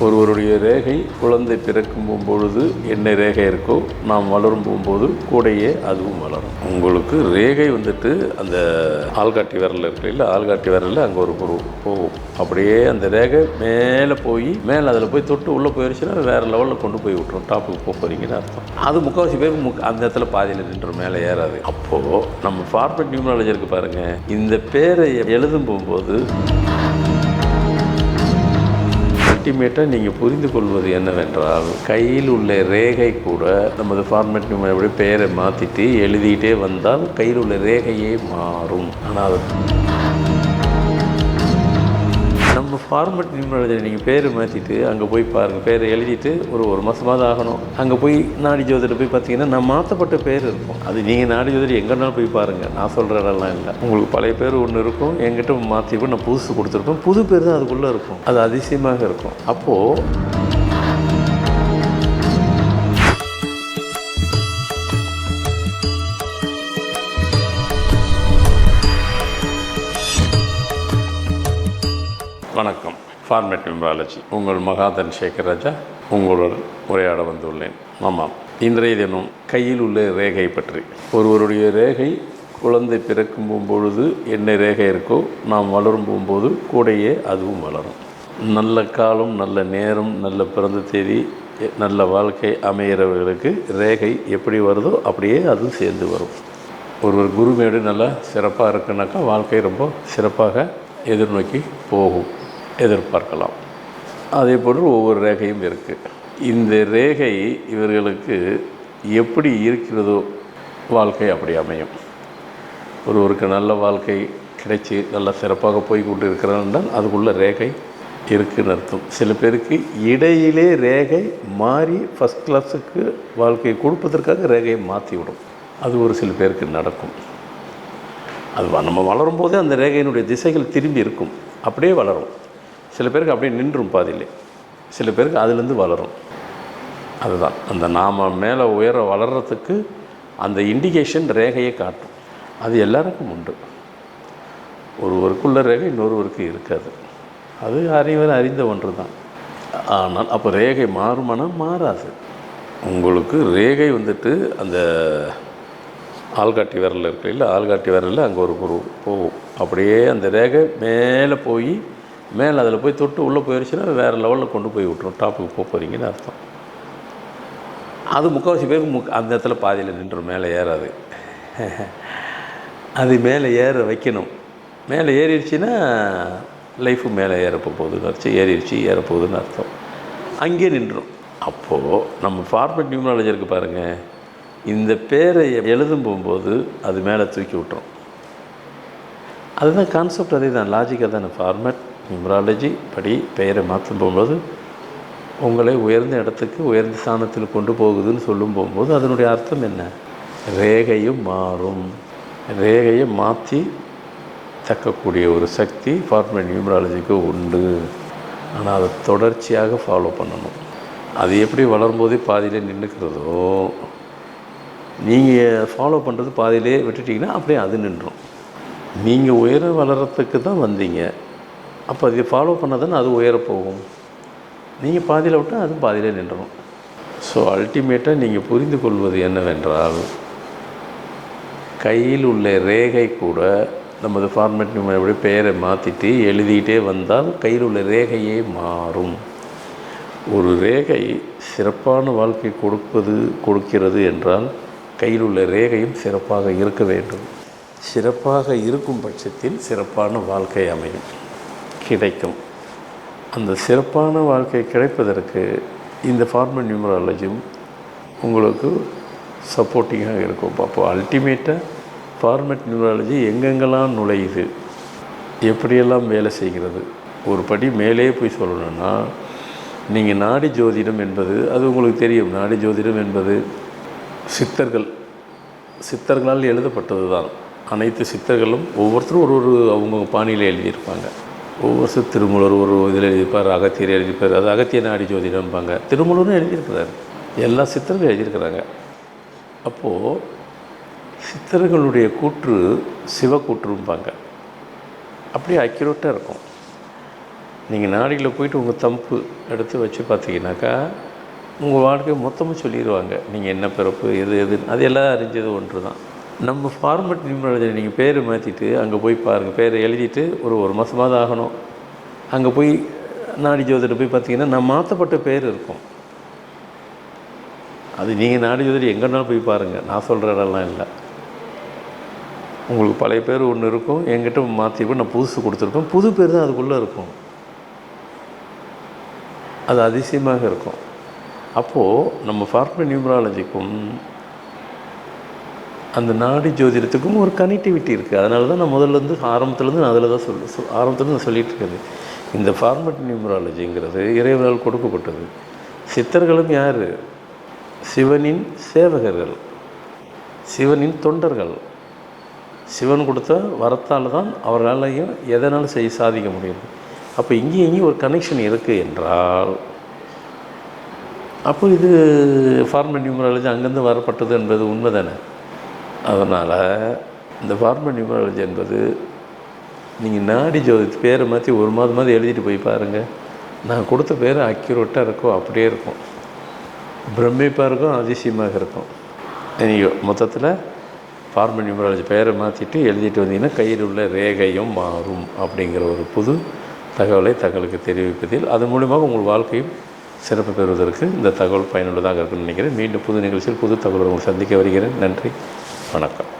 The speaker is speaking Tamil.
ஒருவருடைய ரேகை குழந்தை பிறக்கும் பொழுது என்ன ரேகை இருக்கோ நாம் வளரும் போகும்போது கூடையே அதுவும் வளரும். உங்களுக்கு ரேகை வந்துட்டு அந்த ஆள்காட்டி விரல் இருக்கு இல்லை ஆள்காட்டி விரலில் அங்கே ஒரு குரு போகும். அப்படியே அந்த ரேகை மேலே போய் மேலே அதில் போய் தொட்டு உள்ளே போயிடுச்சுன்னா வேறு லெவலில் கொண்டு போய் விட்டுரும். டாப்புக்கு போக போகிறீங்கன்னு அர்த்தம். அது முக்கால்வாசி பேருக்கு முக் அந்த இடத்துல பாதியில் நின்று மேலே ஏறாது. அப்போது நம்ம ஃபார்மட் நியூமராலஜி இருக்குது பாருங்கள் இந்த பேரை எழுதும் போகும்போது அல்டிமேட்டாக நீங்கள் புரிந்து கொள்வது என்னவென்றால் கையில் உள்ள ரேகை கூட நமது ஃபார்மேட் நம்மளுடைய பெயரை மாற்றிட்டு எழுதிட்டே வந்தால் கையில் உள்ள ரேகையே மாறும். ஆனால் அது நம்ம ஃபார்மட் நிபுணர் நீங்கள் பேர் மாற்றிட்டு அங்கே போய் பாருங்கள் பேரை எழுதிட்டு ஒரு ஒரு மாதமாவது ஆகணும். அங்கே போய் நாடி ஜோதிடர் போய் பார்த்தீங்கன்னா நான் மாற்றப்பட்ட பேர் இருக்கும். அது நீங்கள் நாடி ஜோதிடர் எங்கேனாலும் போய் பாருங்கள் நான் சொல்கிற இடம்லாம் இல்லை. உங்களுக்கு பழைய பேர் ஒன்று இருக்கும். என்கிட்ட மாற்றி நான் புதுசு கொடுத்துருப்பேன். புது பேர் தான் அதுக்குள்ளே இருக்கும். அது அதிசயமாக இருக்கும். அப்போது வணக்கம். ஃபார்மேட் நியூமராலஜி உங்கள் மகாதன் சேகர் ராஜா உங்களுடன் உரையாட வந்துள்ளேன். ஆமாம். இன்றைய தினம் கையில் உள்ள ரேகை பற்றி. ஒருவருடைய ரேகை குழந்தை பிறக்கும் பொழுது என்ன ரேகை இருக்கோ நாம் வளரும் போகும்போது கூடையே அதுவும் வளரும். நல்ல காலம் நல்ல நேரம் நல்ல பிறந்த தேதி நல்ல வாழ்க்கை அமைகிறவர்களுக்கு ரேகை எப்படி வருதோ அப்படியே அதுவும் சேர்ந்து வரும். ஒருவர் குருமேடு நல்லா சிறப்பாக இருக்குனாக்கா வாழ்க்கை ரொம்ப சிறப்பாக எதிர்நோக்கி போகும். எதிர்பார்க்கலாம். அதே போன்று ஒவ்வொரு ரேகையும் இருக்குது இந்த ரேகை இவர்களுக்கு எப்படி இருக்கிறதோ வாழ்க்கை அப்படி அமையும். ஒருவருக்கு நல்ல வாழ்க்கை கிடைச்சி நல்லா சிறப்பாக போய் கொண்டு இருக்கிறார்கள் அதுக்குள்ள ரேகை இருக்குன்னு அர்த்தம். சில பேருக்கு இடையிலே ரேகை மாறி ஃபஸ்ட் கிளாஸுக்கு வாழ்க்கையை கொடுப்பதற்காக ரேகையை மாற்றி விடும் அது ஒரு சில பேருக்கு நடக்கும். அது நம்ம வளரும் போதே அந்த ரேகையினுடைய திசைகள் திரும்பி இருக்கும். அப்படியே வளரும். சில பேருக்கு அப்படியே நின்றும் பாதியிலே. சில பேருக்கு அதுலேருந்து வளரும். அதுதான். அந்த நாம் மேலே உயர வளர்கிறதுக்கு அந்த இண்டிகேஷன் ரேகையை காட்டும். அது எல்லாருக்கும் உண்டு. ஒருவருக்குள்ள ரேகை இன்னொருவருக்கு இருக்காது. அது அறிவர் அறிந்த ஒன்று தான் ஆனால் அப்போ ரேகை மாறுமானா மாறாது. உங்களுக்கு ரேகை வந்துட்டு அந்த ஆள்காட்டி விரல் இருக்கு இல்லை ஆள்காட்டி விரலில் அங்கே ஒரு குரு போகும். அப்படியே அந்த ரேகை மேலே போய் மேலே அதில் போய் தொட்டு உள்ளே போயிடுச்சுன்னா வேறு லெவலில் கொண்டு போய் விட்டுரும். டாப்புக்கு போக போகிறீங்கன்னு அர்த்தம். அது முக்கால்வாசி பேருக்கு முக் அந்த இடத்துல பாதியில் நின்று மேலே ஏறாது. அது மேலே ஏற வைக்கணும். மேலே ஏறிடுச்சுன்னா லைஃபு மேலே ஏறப்போ போகுதுன்னு அர்த்தம் ஏறிடுச்சு ஏறப்போகுதுன்னு அர்த்தம். அங்கேயே நின்றுடும் அப்போது நம்ம ஃபார்மெட் நியூமராலஜி இருக்கு பாருங்கள் இந்த பேரை எழுதும் போகும்போது அது மேலே தூக்கி விட்டுரும். அதுதான் கான்செப்ட் அதே தான் லாஜிக்காக தானே. ஃபார்மேட் நியூமராலஜி படி பெயரை மாற்றும் போகும்போது உங்களை உயர்ந்த இடத்துக்கு உயர்ந்த ஸ்தானத்தில் கொண்டு போகுதுன்னு சொல்லும் போகும்போது அதனுடைய அர்த்தம் என்ன? ரேகையும் மாறும். ரேகையை மாற்றி தக்கக்கூடிய ஒரு சக்தி ஃபார்மட் நியூமராலஜிக்கு உண்டு. ஆனால் அதை தொடர்ச்சியாக ஃபாலோ பண்ணணும். அது எப்படி வளரும்போதே பாதியிலே நின்றுக்கிறதோ நீங்கள் ஃபாலோ பண்ணுறது பாதியிலே விட்டுட்டிங்கன்னா அப்படியே அது நின்றும். நீங்கள் உயர வளரத்துக்கு தான் வந்தீங்க. அப்போ இதை ஃபாலோ பண்ணால் தானே அது உயர போகும். நீங்கள் பாதியில் விட்டால் அது பாதியிலே நின்றுடும் ஸோ அல்டிமேட்டாக நீங்கள் புரிந்து கொள்வது என்னவென்றால் கையில் உள்ள ரேகை கூட நமது ஃபார்மேட் எப்படி பெயரை மாற்றிட்டு எழுதிக்கிட்டே வந்தால் கையில் உள்ள ரேகையே மாறும். ஒரு ரேகை சிறப்பான வாழ்க்கை கொடுப்பது கொடுக்கிறது என்றால் கையில் உள்ள ரேகையும் சிறப்பாக இருக்க வேண்டும். சிறப்பாக இருக்கும் பட்சத்தில் சிறப்பான வாழ்க்கை அமையும். கிடைக்கும். அந்த சிறப்பான வாழ்க்கை கிடைப்பதற்கு இந்த ஃபார்மல் நியூமராலஜியும் உங்களுக்கு சப்போர்ட்டிங்காக இருக்கும். அப்போ அல்டிமேட்டாக ஃபார்மட் நியூமராலஜி எங்கெங்கெல்லாம் நுழையுது? எப்படியெல்லாம் வேலை செய்கிறது? ஒரு படி மேலே போய் சொல்லணும்னா நீங்கள் நாடி ஜோதிடம் என்பது அது உங்களுக்கு தெரியும். நாடி ஜோதிடம் என்பது சித்தர்கள் சித்தர்களால் எழுதப்பட்டது தான் அனைத்து சித்தர்களும் ஒவ்வொருத்தரும் ஒரு ஒரு அவங்கவுங்க பாணியில் எழுதியிருப்பாங்க. ஒவ்வொரு சித்த திருமூலர் ஒரு இதில் எழுதியிருப்பார் அகத்தியர் எழுதியிருப்பார். அது அகத்திய நாடி ஜோதிடம்பாங்க. திருமூலரும் எழுதியிருக்கிறார். எல்லா சித்தர்களும் எழுதியிருக்கிறாங்க. அப்போது சித்தர்களுடைய கூற்று சிவக்கூற்றும்பாங்க. அப்படியே அக்யூரேட்டாக இருக்கும். நீங்கள் நாடியில் போயிட்டு உங்கள் தம்பு எடுத்து வச்சு பார்த்தீங்கன்னாக்கா உங்கள் வாழ்க்கையை மொத்தமாக சொல்லிடுவாங்க நீங்கள் என்ன பிறப்பு எது எது அது எல்லாம் அறிஞ்சது ஒன்று தான் நம்ம ஃபார்மட் நிபுணர் நீங்கள் பேர் மாற்றிட்டு அங்கே போய் பாருங்கள் பேரை எழுதிட்டு ஒரு ஒரு மாதமாவது ஆகணும். அங்கே போய் நாடி ஜோதிடர் போய் பார்த்தீங்கன்னா நான் மாற்றப்பட்ட பேர் இருக்கும். அது நீங்கள் நாடி ஜோதிடர் எங்கேனாலும் போய் பாருங்கள் நான் சொல்கிற இடம்லாம் இல்லை. உங்களுக்கு பழைய பேர் ஒன்று இருக்கும். என்கிட்ட மாற்றிருப்போம் நான் புதுசு கொடுத்துருப்பேன் புது பேர் தான் அதுக்குள்ளே இருக்கும். அது அதிசயமாக இருக்கும். அப்போது நம்ம ஃபார்மட் நியூமராலஜிக்கும் அந்த நாடி ஜோதிடத்துக்கும் ஒரு கனெக்டிவிட்டி இருக்குது அதனால தான் நான் முதல்ல இருந்து ஆரம்பத்துலேருந்து நான் அதில் தான் சொல்லு சொல் ஆரம்பத்துலேருந்து நான் சொல்லிட்டு இருக்கிறது இந்த ஃபார்மட் நியூமராலஜிங்கிறது இறைவனால் கொடுக்கப்பட்டது. சித்தர்களும் யார்? சிவனின் சேவகர்கள். சிவனின் தொண்டர்கள். சிவன் கொடுத்த வரத்தால் தான் அவர்களாலையும் எதனாலும் செய்ய சாதிக்க முடியும்? அப்போ இங்கேயும் இங்கேயும் ஒரு கனெக்ஷன் இருக்குது என்றால் அப்போ இது ஃபார்மட் நியூமராலஜி அங்கேருந்து வரப்பட்டது என்பது உண்மை தானே அதனால் இந்த ஃபார்மல் நியூமராலஜி என்பது நீங்கள் நாடி ஜோதி பேரை மாற்றி ஒரு மாதமாவது எழுதிட்டு போய் பாருங்கள் நான் கொடுத்த பேர் அக்யூரேட்டாக இருக்கும் அப்படியே இருக்கும். பிரமிப்பாக இருக்கும் அதிசயமாக இருக்கும். நீங்கள் மொத்தத்தில் ஃபார்மல் நியூமராலஜி பெயரை மாற்றிட்டு எழுதிட்டு வந்தீங்கன்னா கையில் உள்ள ரேகையும் மாறும் அப்படிங்கிற ஒரு புது தகவலை தங்களுக்கு தெரிவிப்பதில் அது மூலியமாக உங்கள் வாழ்க்கையும் சிறப்பு பெறுவதற்கு இந்த தகவல் பயனுள்ளதாக இருக்கும்னு நினைக்கிறேன். மீண்டும் புது நிகழ்ச்சியில் புது தகவலை உங்களை சந்திக்க வருகிறேன். நன்றி. வணக்கம்.